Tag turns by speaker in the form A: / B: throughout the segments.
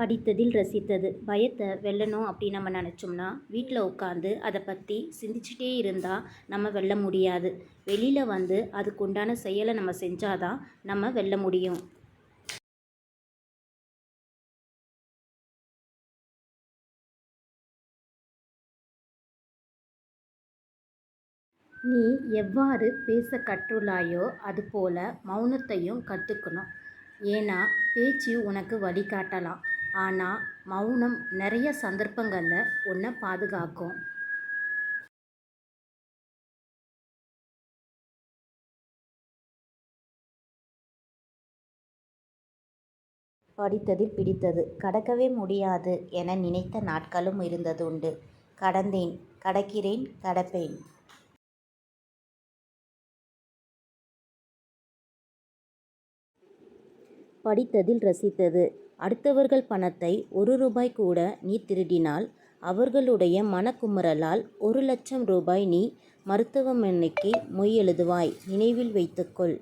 A: படித்ததில் ரசித்தது. பயத்தை வெல்லணும் அப்படின்னு நம்ம நினச்சோம்னா வீட்டில் உட்காந்து அதை பற்றி சிந்திச்சுட்டே இருந்தால் நம்ம வெல்ல முடியாது. வெளியில் வந்து அதுக்கு உண்டான செயலை நம்ம செஞ்சாதான் நம்ம வெல்ல முடியும். நீ எவ்வாறு பேச கற்றுள்ளாயோ அதுபோல மௌனத்தையும் கற்றுக்கணும் ஏன்னா பேச்சு உனக்கு வழிகாட்டலாம். ஆனால் மௌனம் நிறைய சந்தர்ப்பங்களில் உன்னை பாதுகாக்கும். படித்ததில் பிடித்தது. கடக்கவே முடியாது என நினைத்த நாட்களும் இருந்ததுண்டு கடந்தேன் கடக்கிறேன் கடப்பேன். படித்ததில் ரசித்தது. அடுத்தவர்கள் பணத்தை ஒரு ரூபாய் கூட நீ திருடினால் அவர்களுடைய மனக்குமுறலால் ஒரு லட்சம் ரூபாய் நீ மருத்துவமனைக்கு மொய் எழுதுவாய். நினைவில் வைத்துக்கொள்.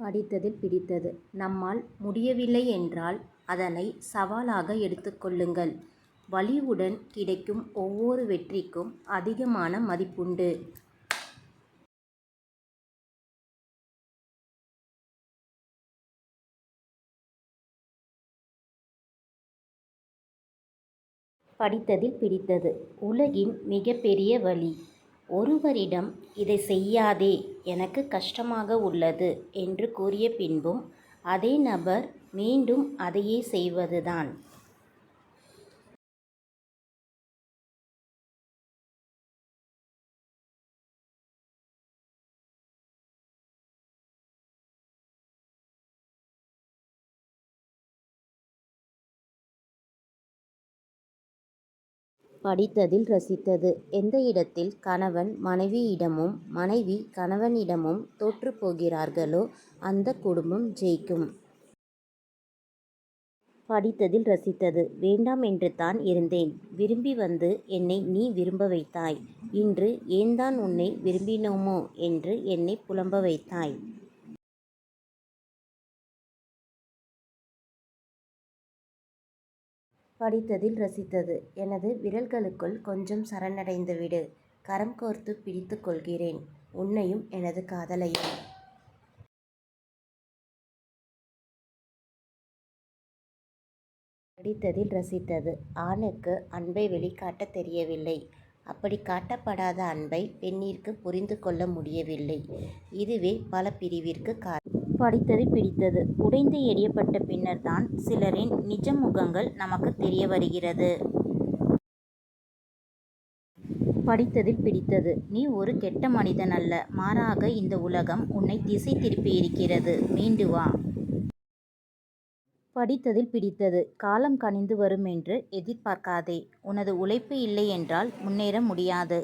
A: படித்ததில் பிடித்தது. நம்மால் முடியவில்லை என்றால் அதனை சவாலாக எடுத்துக்கொள்ளுங்கள் வலிவுடன் கிடைக்கும் ஒவ்வொரு வெற்றிக்கும் அதிகமான மதிப்புண்டு. படித்ததில் பிடித்தது. உலகின் மிகப்பெரிய வழி. ஒருவரிடம் இதை செய்யாதே எனக்கு கஷ்டமாக உள்ளது என்று கூறிய பின்பும் அதே நபர் மீண்டும் அதையே செய்வதுதான். படித்ததில் ரசித்தது. எந்த இடத்தில் கணவன் மனைவியிடமும் மனைவி கணவனிடமும் தோற்றுப் போகிறார்களோ அந்த குடும்பம் ஜெயிக்கும். படித்ததில் ரசித்தது. வேண்டாம் என்று தான் இருந்தேன். விரும்பி வந்து என்னை நீ விரும்ப வைத்தாய். இன்று ஏன்தான் உன்னை விரும்பினோமோ என்று என்னை புலம்ப வைத்தாய். படித்ததில் ரசித்தது. எனது விரல்களுக்குள் கொஞ்சம் சரணடைந்து விடு. கரம் கோர்த்து பிடித்து கொள்கிறேன். உன்னையும் எனது காதலையும் படித்ததில் ரசித்தது. ஆணுக்கு அன்பை வெளிக்காட்ட தெரியவில்லை. அப்படி காட்டப்படாத அன்பை பெண்ணிற்கு புரிந்து கொள்ள முடியவில்லை. இதுவே பல பிரிவிற்கு காரணம். படித்தது பிடித்தது. உடைந்து எரியப்பட்ட பின்னர் தான் சிலரின் நிஜ முகங்கள் நமக்கு தெரிய வருகிறது. படித்ததில் பிடித்தது. நீ ஒரு கெட்ட மனிதன் அல்ல மாறாக இந்த உலகம் உன்னை திசை திருப்பி இருக்கிறது மீண்டு வா. படித்ததில் பிடித்தது. காலம் கனிந்து வரும் என்று எதிர்பார்க்காதே. உனது உழைப்பு இல்லை என்றால் முன்னேற முடியாது.